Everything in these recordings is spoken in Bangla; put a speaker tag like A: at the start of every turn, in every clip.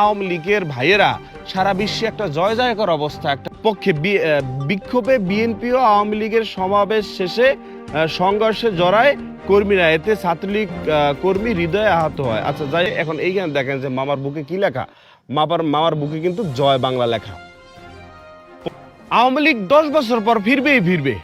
A: আওয়ামী লীগের ভাইয়েরা সারা বিশ্বে একটা জয় জয়কর অবস্থা, একটা পক্ষে বিক্ষোভে বিএনপি ও আওয়ামী লীগের সমাবেশ শেষে সংঘর্ষে জড়ায় কর্মীরা। এতে ছাত্রলীগ কর্মী হৃদয়ে আহত হয়। আচ্ছা যাই এখন এইখানে দেখেন যে মামার বুকে কি লেখা? মামার মামার বুকে কিন্তু জয় বাংলা লেখা। আওয়ামী লীগ দশ বছর পর ফিরবেই ফিরবে।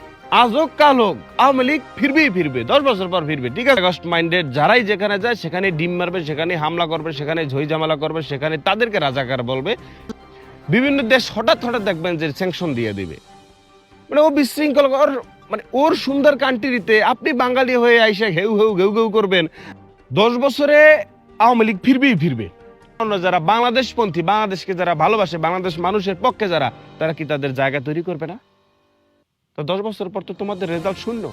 A: আজ হোক কাল হোক আওয়ামী লীগ ফিরবেই ফিরবে, দশ বছর পর ফিরবে, ঠিক আছে? আগস্ট মাইন্ডেড যারাই যেখানে যায়, সেখানে ডিম মারবে, সেখানে হামলা করবে, সেখানে ঝই ঝামেলা করবে, সেখানে তাদেরকে রাজাকার বলবে। বিভিন্ন দেশ হঠাৎ হঠাৎ দেখবেন যে স্যাংশন দিয়ে দিবে। মানে ও বিশৃঙ্খল, ওর মানে ওর সুন্দর কান্ট্রিতে আপনি বাঙালি হয়ে আইসা ঘেউ ঘেউ ঘেউ ঘেউ করবেন। দশ বছরে আওয়ামী লীগ ফিরবেই ফিরবে। অন্য যারা বাংলাদেশপন্থী, বাংলাদেশকে যারা ভালোবাসে, বাংলাদেশ মানুষের পক্ষে যারা, তারা কি তাদের জায়গা তৈরি করবে না? তো দশ বছর পর তো তোমাদের রেজাল্ট শূন্য।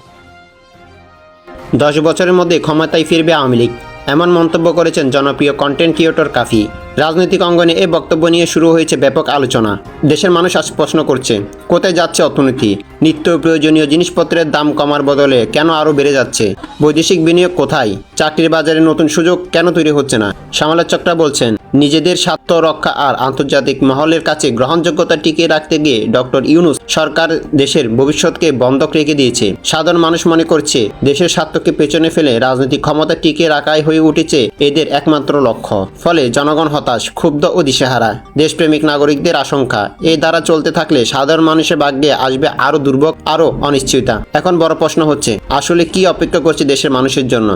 B: দশ বছরের মধ্যে ক্ষমতায় ফিরবে আওয়ামী লীগ। এমন মন্তব্য করেছেন জনপ্রিয় কন্টেন্ট ক্রিয়েটর কাফি। রাজনৈতিক অঙ্গনে এই বক্তব্য নিয়ে শুরু হয়েছে ব্যাপক আলোচনা। দেশের মানুষ আজ প্রশ্ন করছে, কোথায় যাচ্ছে অর্থনীতি? নিত্য প্রয়োজনীয় জিনিসপত্রের দাম কমার বদলে কেন আরও বেড়ে যাচ্ছে? বৈদেশিক বিনিয়োগ কোথায়? চাকরির বাজারে নতুন সুযোগ কেন তৈরি হচ্ছে না? সমালোচকরা বলছেন, নিজেদের স্বার্থ রক্ষা আর আন্তর্জাতিক মহলের কাছে গ্রহণযোগ্যতা টিকিয়ে রাখতে গিয়ে ডক্টর ইউনুস সরকার দেশের ভবিষ্যৎকে বন্ধক রেখে দিয়েছে। সাধারণ মানুষ মনে করছে, দেশের স্বার্থকে পেছনে ফেলে রাজনৈতিক ক্ষমতা টিকিয়ে রাখাই হয়ে উঠেছে এদের একমাত্র লক্ষ্য। ফলে জনগণ হতাশ, ক্ষুব্ধ ও দিশেহারা। দেশপ্রেমিক নাগরিকদের আশঙ্কা এই ধারা চলতে থাকলে সাধারণ মানুষের ভাগ্যে আসবে আরও দুর্ভোগ আরও অনিশ্চয়তা। এখন বড় প্রশ্ন হচ্ছে, আসলে কি অপেক্ষা করছে দেশের মানুষের জন্য?